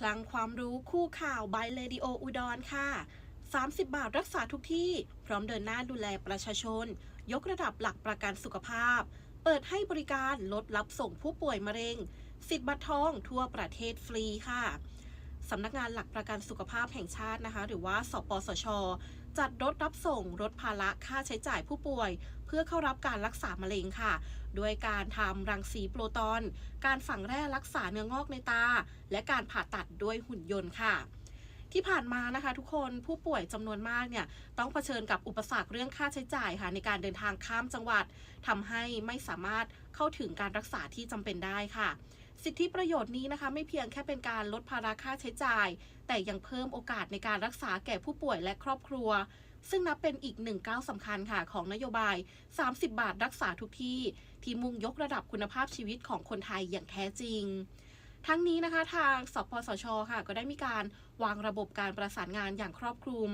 คลังความรู้คู่ข่าวบายเลดิโออุดรค่ะ 30 บาทรักษาทุกที่ พร้อมเดินหน้าดูแลประชาชน ยกระดับหลักประกันสุขภาพ เปิดให้บริการลดรับส่งผู้ป่วยมะเร็ง สิทธิ์บัตรทองทั่วประเทศฟรีค่ะ สำนักงานหลักประกันสุขภาพแห่งชาตินะคะ หรือว่า สปสช จัดรถรับส่งลดภาระค่าใช้จ่ายผู้ป่วย เพื่อเข้ารับการรักษามะเร็งค่ะ ด้วยการทำรังสีโปรตอน การฝังแร่รักษาเนื้องอกในตา และการผ่าตัดด้วยหุ่นยนต์ค่ะที่ผ่านมานะคะทุกคนผู้ป่วยจำนวนมากเนี่ยต้องเผชิญกับอุปสรรคเรื่องค่าใช้จ่ายค่ะในการเดินทางข้ามจังหวัดทำให้ไม่สามารถเข้าถึงการรักษาที่จำเป็นได้ค่ะ สิทธิประโยชน์นี้นะคะ ไม่เพียงแค่เป็นการลดภาระค่าใช้จ่าย แต่ยังเพิ่มโอกาสในการรักษาแก่ผู้ป่วยและครอบครัว ซึ่งนับเป็นอีกหนึ่งก้าวสำคัญค่ะของนโยบาย 30 บาทรักษาทุกที่ ที่มุ่งยกระดับคุณภาพชีวิตของคนไทยอย่างแท้จริงทั้งนี้นะคะทางสปสชค่ะ ก็ได้มีการวางระบบการประสานงานอย่างครอบคลุม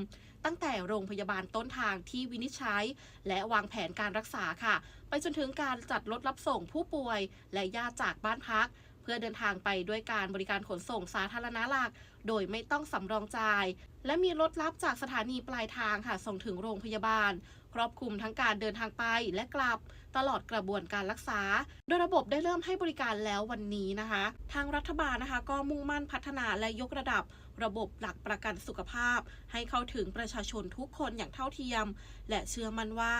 ตั้งแต่โรงพยาบาลต้นทางที่วินิจฉัย และวางแผนการรักษาค่ะ ไปจนถึงการจัดรถรับส่งผู้ป่วย และญาติจากบ้านพัก พื่อเดินทางไปด้วยการบริการขนส่งสาธารณะหลัก โดยไม่ต้องสำรองจ่าย และมีรถรับจากสถานีปลายทางค่ะส่งถึงโรงพยาบาล ครอบคลุมทั้งการเดินทางไปและกลับ ตลอดกระบวนการรักษา โดยระบบได้เริ่มให้บริการแล้ววันนี้นะคะ ทางรัฐบาลนะคะก็มุ่งมั่นพัฒนาและยกระดับระบบหลักประกันสุขภาพ ให้เข้าถึงประชาชนทุกคนอย่างเท่าเทียม และเชื่อมั่นว่า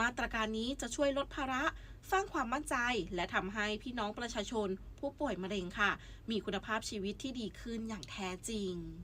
มาตรการนี้จะช่วยลดภาระ สร้างความมั่นใจ และทำให้พี่น้องประชาชน ผู้ป่วยมะเร็งค่ะ มีคุณภาพชีวิตที่ดีขึ้นอย่างแท้จริง顶